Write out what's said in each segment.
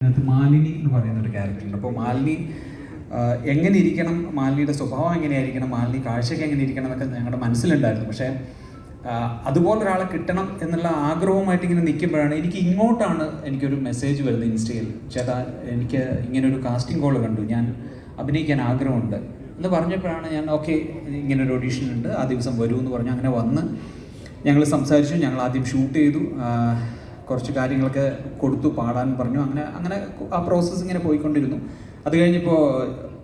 അതിനകത്ത് മാലിനി എന്ന് പറയുന്ന ഒരു ക്യാരക്ടറുണ്ട് അപ്പോൾ മാലിനി എങ്ങനെ ഇരിക്കണം? മാലിനിയുടെ സ്വഭാവം എങ്ങനെയായിരിക്കണം മാലിനി കാഴ്ചയ്ക്ക് എങ്ങനെ ഇരിക്കണം എന്നൊക്കെ ഞങ്ങളുടെ മനസ്സിലുണ്ടായിരുന്നു. പക്ഷേ അതുപോലെ ഒരാളെ കിട്ടണം എന്നുള്ള ആഗ്രഹവുമായിട്ട് ഇങ്ങനെ നിൽക്കുമ്പോഴാണ് എനിക്ക് ഇങ്ങോട്ടാണ് എനിക്കൊരു മെസ്സേജ് വരുന്നത് ഇൻസ്റ്റയിൽ. ചേട്ടാ എനിക്ക് ഇങ്ങനെ ഒരു കാസ്റ്റിംഗ് കോൾ കണ്ടു. ഞാൻ അഭിനയിക്കാൻ ആഗ്രഹമുണ്ട്. എന്ന് പറഞ്ഞപ്പോഴാണ് ഞാൻ ഓക്കെ ഇങ്ങനെ ഒരു ഓഡീഷൻ ഉണ്ട്. ആ ദിവസം വരൂ എന്ന് പറഞ്ഞു അങ്ങനെ വന്ന് ഞങ്ങൾ സംസാരിച്ചു. ഞങ്ങൾ ആദ്യം ഷൂട്ട് ചെയ്തു. കുറച്ച് കാര്യങ്ങളൊക്കെ കൊടുത്തു പാടാൻ പറഞ്ഞു. അങ്ങനെ അങ്ങനെ ആ പ്രോസസ്സ് ഇങ്ങനെ പോയിക്കൊണ്ടിരുന്നു. അത് കഴിഞ്ഞപ്പോൾ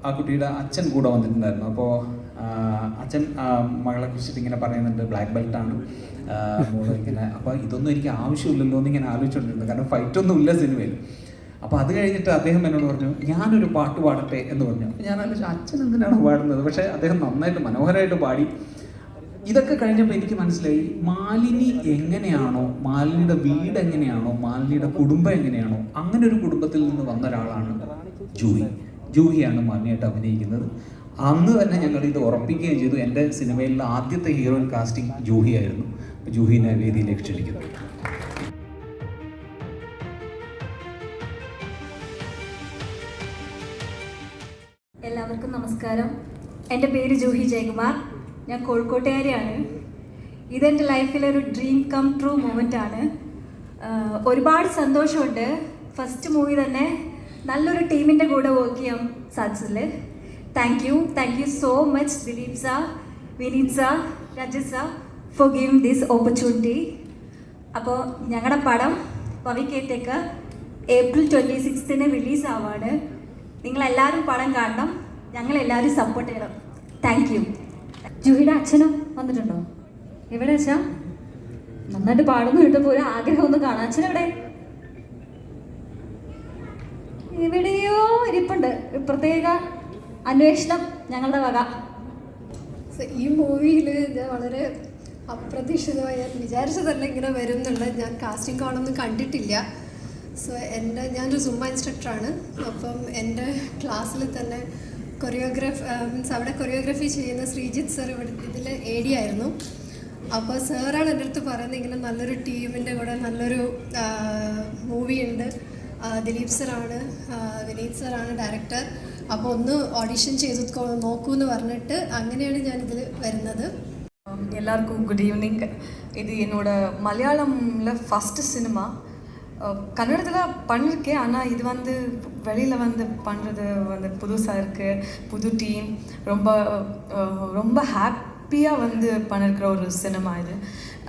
ആ കുട്ടിയുടെ അച്ഛൻ കൂടെ വന്നിട്ടുണ്ടായിരുന്നു. അപ്പോൾ അച്ഛൻ മകളെ കുറിച്ചിട്ട് ഇങ്ങനെ പറയുന്നുണ്ട്. ബ്ലാക്ക് ബെൽറ്റ് ആണ്. ഇങ്ങനെ അപ്പോൾ ഇതൊന്നും എനിക്ക് ആവശ്യമില്ലല്ലോ എന്ന് ഇങ്ങനെ ആലോചിച്ചുകൊണ്ടിരുന്നു കാരണം ഫൈറ്റ് ഒന്നും ഇല്ല സിനിമയിൽ. അപ്പോൾ അത് കഴിഞ്ഞിട്ട് അദ്ദേഹം എന്നോട് പറഞ്ഞു ഞാനൊരു പാട്ട് പാടട്ടെ എന്ന് പറഞ്ഞു. അപ്പോൾ ഞാൻ ആലോചിച്ചു അച്ഛൻ എന്തിനാണ് പാടുന്നത്? പക്ഷേ അദ്ദേഹം നന്നായിട്ട് മനോഹരമായിട്ട് പാടി. ഇതൊക്കെ കഴിഞ്ഞപ്പോൾ എനിക്ക് മനസ്സിലായി മാലിനി എങ്ങനെയാണോ മാലിനിയുടെ വീട് എങ്ങനെയാണോ മാലിനിയുടെ കുടുംബം എങ്ങനെയാണോ അങ്ങനെ ഒരു കുടുംബത്തിൽ നിന്ന് വന്ന ഒരാളാണ് ജൂഹി. ജൂഹിയാണ് മാലിനിയായിട്ട് അഭിനയിക്കുന്നത്. അന്ന് തന്നെ ഞങ്ങൾ ഇത് ഉറപ്പിക്കുകയും ചെയ്തു. എന്റെ സിനിമയിലെ ആദ്യത്തെ ഹീറോയിൻ കാസ്റ്റിംഗ് ജൂഹി ആയിരുന്നു. ജൂഹിനെ വേദിയിലേക്ക് ക്ഷണിക്കുന്നു എല്ലാവർക്കും നമസ്കാരം. എന്റെ പേര് ജൂഹി ജയകുമാർ. ഞാൻ കോഴിക്കോട്ടുകാരിയാണ്. ഇതെന്റെ ലൈഫിലെ ഒരു ഡ്രീം കം ട്രൂ ആണ്. ഒരുപാട് സന്തോഷമുണ്ട്. ഫസ്റ്റ് മൂവി തന്നെ നല്ലൊരു ടീമിന്റെ കൂടെ വർക്ക് ചെയ്യാൻ സാധിച്ചില്ല thank you thank you so much Dileep sir Vineeth sir Rajith sir for giving this opportunity അപ്പോൾ ഞങ്ങളുടെ പടം പവിക്കേറ്റേക്ക് ഏപ്രിൽ ട്വന്റി സിക്സ്തിന് റിലീസ് ആവാണ്. നിങ്ങളെല്ലാവരും പടം കാണണം. ഞങ്ങളെല്ലാവരും സപ്പോർട്ട് ചെയ്യണം. താങ്ക് യു ജൂഹിയുടെ അച്ഛനും വന്നിട്ടുണ്ടോ? എവിടെ അച്ഛാ? നന്നായിട്ട് പാടുന്നു കിട്ടുമ്പോൾ ഒരു ആഗ്രഹം ഒന്ന് കാണാം. അച്ഛൻ എവിടെ? എവിടെയോ ഇരിപ്പുണ്ട്. പ്രത്യേക അന്വേഷണം ഞങ്ങളുടെ വക. ഈ മൂവിയിൽ ഞാൻ വളരെ അപ്രതീക്ഷിതമായി ഞാൻ വിചാരിച്ചതല്ല ഇങ്ങനെ വരും ഞാൻ കാസ്റ്റിംഗ് കോളൊന്നും കണ്ടിട്ടില്ല. സോ എന്റെ ഞാനൊരു സുമ ഇൻസ്ട്രക്ടറാണ് അപ്പം എന്റെ ക്ലാസ്സിൽ തന്നെ കൊറിയോഗ്രാഫ് മീൻസ് അവിടെ കൊറിയോഗ്രഫി ചെയ്യുന്ന ശ്രീജിത്ത് സർ ഇവിടെ ഇതിൽ എ ഡി ആയിരുന്നു അപ്പോൾ സാറാണ് എൻ്റെ അടുത്ത് പറയുന്നത് ഇങ്ങനെ നല്ലൊരു ടീമിൻ്റെ കൂടെ നല്ലൊരു മൂവി ഉണ്ട് ആ, ദിലീപ് സറാണ് ആ, വിനീത് സറാണ് ഡയറക്ടർ അപ്പോൾ ഒന്ന് ഓഡിഷൻ ചെയ്ത് കൊ- നോക്കൂ എന്ന് പറഞ്ഞിട്ട് അങ്ങനെയാണ് ഞാനിതിൽ വരുന്നത് Um, எல்லாருக்கும் குட் ஈவினிங் இது என்னோட மலையாளமில் ஃபஸ்ட்டு சினிமா கன்னடத்தில் பண்ணியிருக்கேன் ஆனால் இது வந்து வெளியில் வந்து பண்ணுறது வந்து புதுசாக இருக்குது புது டீம் ரொம்ப ரொம்ப ஹாப்பியாக வந்து பண்ணிருக்கிற ஒரு சினிமா இது.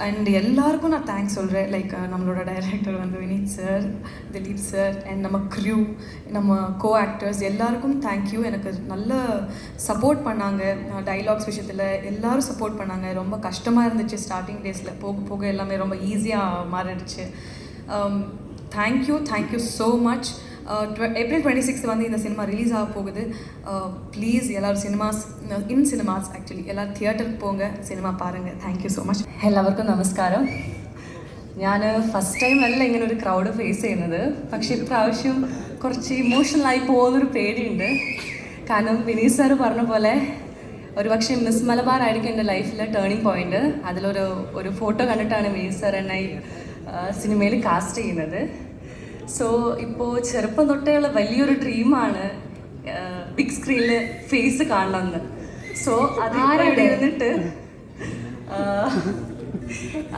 அண்ட் எல்லாருக்கும் நான் தேங்க்ஸ் சொல்கிறேன் லைக் நம்மளோட டைரக்டர் வந்து Vineeth sir Dileep sir and நம்ம க்ரியூ நம்ம கோ ஆக்டர்ஸ் எல்லாருக்கும் தேங்க்யூ எனக்கு நல்ல சப்போர்ட் பண்ணாங்க. டைலாக்ஸ் விஷயத்தில் எல்லோரும் சப்போர்ட் பண்ணாங்க. ரொம்ப கஷ்டமாக இருந்துச்சு. ஸ்டார்டிங் டேஸில் போக போக எல்லாமே ரொம்ப ஈஸியாக மாறிடுச்சு. thank you thank you so much April twenty sixth வந்து இந்த சினிமா ரிலீஸ் ஆக போகுது ப்ளீஸ் எல்லாரும் சினிமாஸ் இன் சினிமாஸ் ஆக்சுவலி எல்லாரும் தியேட்டருக்கு போங்க சினிமா பாருங்கள் தேங்க்யூ ஸோ മച്ച് എല്ലാവർക്കും നമസ്കാരം ഞാൻ ഫസ്റ്റ് ടൈം അല്ല ഇങ്ങനെ ഒരു ക്രൗഡ് ഫേസ് ചെയ്യുന്നത് പക്ഷേ ഇപ്രാവശ്യം കുറച്ച് ഇമോഷണലായി പോകുന്നൊരു പേടിയുണ്ട് കാരണം വിനീത് സാറ് പറഞ്ഞ പോലെ ഒരു പക്ഷേ മിസ് മലബാർ ആയിരിക്കും എൻ്റെ ലൈഫിലെ ടേണിംഗ് പോയിന്റ് അതിലൊരു ഒരു ഫോട്ടോ കണ്ടിട്ടാണ് വിനീത് സാർ എന്നെ ഈ സിനിമയിൽ കാസ്റ്റ് ചെയ്യുന്നത്. സോ ഇപ്പോൾ ചെറുപ്പം തൊട്ടേയുള്ള വലിയൊരു ഡ്രീമാണ് ബിഗ് സ്ക്രീനിൽ ഫേസ് കാണണമെന്ന്. സോ അത് ഇവിടെ ഇരുന്നിട്ട്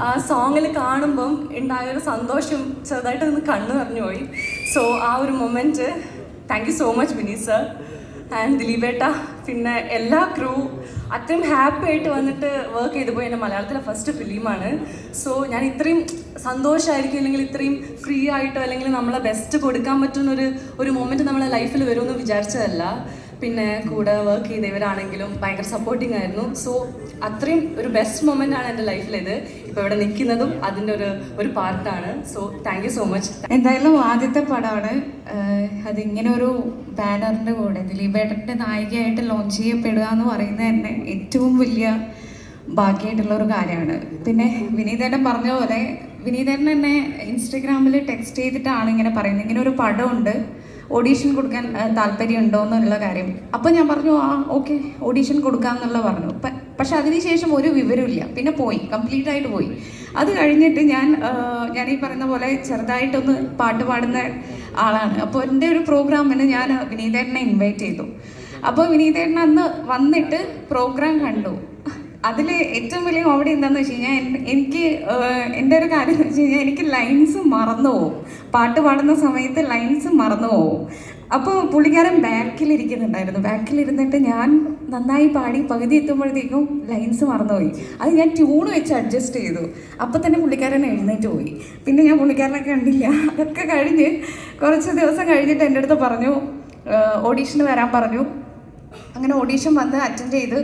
ആ സോങ്ങിൽ കാണുമ്പം ഉണ്ടായൊരു സന്തോഷം ചെറുതായിട്ട് ഒന്ന് കണ്ണു നിറഞ്ഞു പോയി. സോ ആ ഒരു moment thank you so much Vineeth sir and ദിലീപേട്ട പിന്നെ എല്ലാ ക്രൂ അത്രയും ഹാപ്പി ആയിട്ട് വന്നിട്ട് വർക്ക് ചെയ്തു പോയി എന്റെ മലയാളത്തിലെ ഫസ്റ്റ് ഫിലിമാണ് സോ ഞാൻ ഇത്രയും സന്തോഷമായിരിക്കും അല്ലെങ്കിൽ ഇത്രയും ഫ്രീ ആയിട്ടോ അല്ലെങ്കിൽ നമ്മളെ ബെസ്റ്റ് കൊടുക്കാൻ പറ്റുന്ന ഒരു ഒരു മൊമെന്റ് നമ്മളെ ലൈഫിൽ വരുമെന്ന് വിചാരിച്ചതല്ല. പിന്നെ കൂടെ വർക്ക് ചെയ്തവരാണെങ്കിലും ഭയങ്കര സപ്പോർട്ടിംഗ് ആയിരുന്നു. സോ അത്രയും ഒരു ബെസ്റ്റ് മൊമെന്റ് ആണ് എന്റെ ലൈഫിലേത് ഇപ്പോൾ ഇവിടെ നിൽക്കുന്നതും അതിന്റെ ഒരു ഒരു പാർട്ടാണ് so thank you so much എന്തായാലും ആദ്യത്തെ പടമാണ്. അതിങ്ങനെ ഒരു ബാനറിന്റെ കൂടെ ദിലീപേട്ടന്റെ നായികയായിട്ട് ലോഞ്ച് ചെയ്യപ്പെടുക എന്ന് പറയുന്നത് തന്നെ ഏറ്റവും വലിയ ഭാഗ്യമായിട്ടുള്ള ഒരു കാര്യമാണ്. പിന്നെ വിനീതേട്ടൻ പറഞ്ഞ പോലെ വിനീതേട്ടൻ എന്നെ ഇൻസ്റ്റഗ്രാമിൽ ടെക്സ്റ്റ് ചെയ്തിട്ടാണ് ഇങ്ങനെ പറയുന്നത്. ഇങ്ങനെ ഒരു പടമുണ്ട്. ഓഡീഷൻ കൊടുക്കാൻ താല്പര്യമുണ്ടോ എന്നുള്ള കാര്യം. അപ്പോൾ ഞാൻ പറഞ്ഞു ആ ഓക്കെ ഓഡീഷൻ കൊടുക്കാമെന്നുള്ള പറഞ്ഞു. പക്ഷെ അതിനുശേഷം ഒരു വിവരമില്ല പിന്നെ പോയി കംപ്ലീറ്റ് ആയിട്ട് പോയി. അത് കഴിഞ്ഞിട്ട് ഞാൻ ഞാൻ ഈ പറയുന്ന പോലെ ചെറുതായിട്ടൊന്ന് പാട്ട് പാടുന്ന ആളാണ്. അപ്പോൾ എന്റെ ഒരു പ്രോഗ്രാമിന് ഞാൻ വിനീതേട്ടനെ ഇൻവൈറ്റ് ചെയ്തു. അപ്പോൾ വിനീതേട്ടൻ അന്ന് വന്നിട്ട് പ്രോഗ്രാം കണ്ടു. അതിൽ ഏറ്റവും വലിയ കോമഡി എന്താണെന്ന് വെച്ച് കഴിഞ്ഞാൽ എനിക്ക് എന്റെ ഒരു കാര്യം എന്ന് വെച്ച് കഴിഞ്ഞാൽ എനിക്ക് ലൈൻസ് മറന്നു പോകും പാട്ട് പാടുന്ന സമയത്ത് ലൈൻസ് മറന്നു പോകും അപ്പോൾ പുള്ളിക്കാരൻ ബാക്കിലിരിക്കുന്നുണ്ടായിരുന്നു. ബാക്കിലിരുന്നിട്ട് ഞാൻ നന്നായി പാടി പകുതി എത്തുമ്പോഴത്തേക്കും ലൈൻസ് മറന്നുപോയി. അത് ഞാൻ ട്യൂൺ വെച്ച് അഡ്ജസ്റ്റ് ചെയ്തു. അപ്പം തന്നെ പുള്ളിക്കാരൻ എഴുന്നേറ്റ് പോയി. പിന്നെ ഞാൻ പുള്ളിക്കാരനെ കണ്ടില്ല. അതൊക്കെ കഴിഞ്ഞ് കുറച്ച് ദിവസം കഴിഞ്ഞിട്ട് എന്റെ അടുത്ത് പറഞ്ഞു ഓഡീഷന് വരാൻ പറഞ്ഞു. അങ്ങനെ ഓഡീഷൻ വന്ന് അറ്റൻഡ് ചെയ്ത്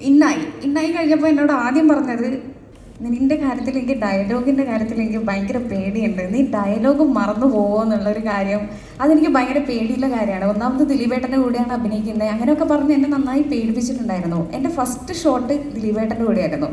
ഇന്നായി. ഇന്നായി കഴിഞ്ഞപ്പോൾ എന്നോട് ആദ്യം പറഞ്ഞത് നിന്റെ കാര്യത്തിൽ എനിക്ക് ഡയലോഗിന്റെ കാര്യത്തിൽ എനിക്ക് ഭയങ്കര പേടിയുണ്ട്. നീ ഡയലോഗ് മറന്നു പോകുമോ എന്നുള്ളൊരു കാര്യം. അതെനിക്ക് ഭയങ്കര പേടിയുള്ള കാര്യമാണ്. ഒന്നാമത് ദിലീപേട്ടന്റെ കൂടെയാണ് അഭിനയിക്കുന്നത്. അങ്ങനെയൊക്കെ പറഞ്ഞ് എന്നെ നന്നായി പേടിപ്പിച്ചിട്ടുണ്ടായിരുന്നു. എന്റെ ഫസ്റ്റ് ഷോട്ട് ദിലീപേട്ടന്റെ കൂടെയായിരുന്നു.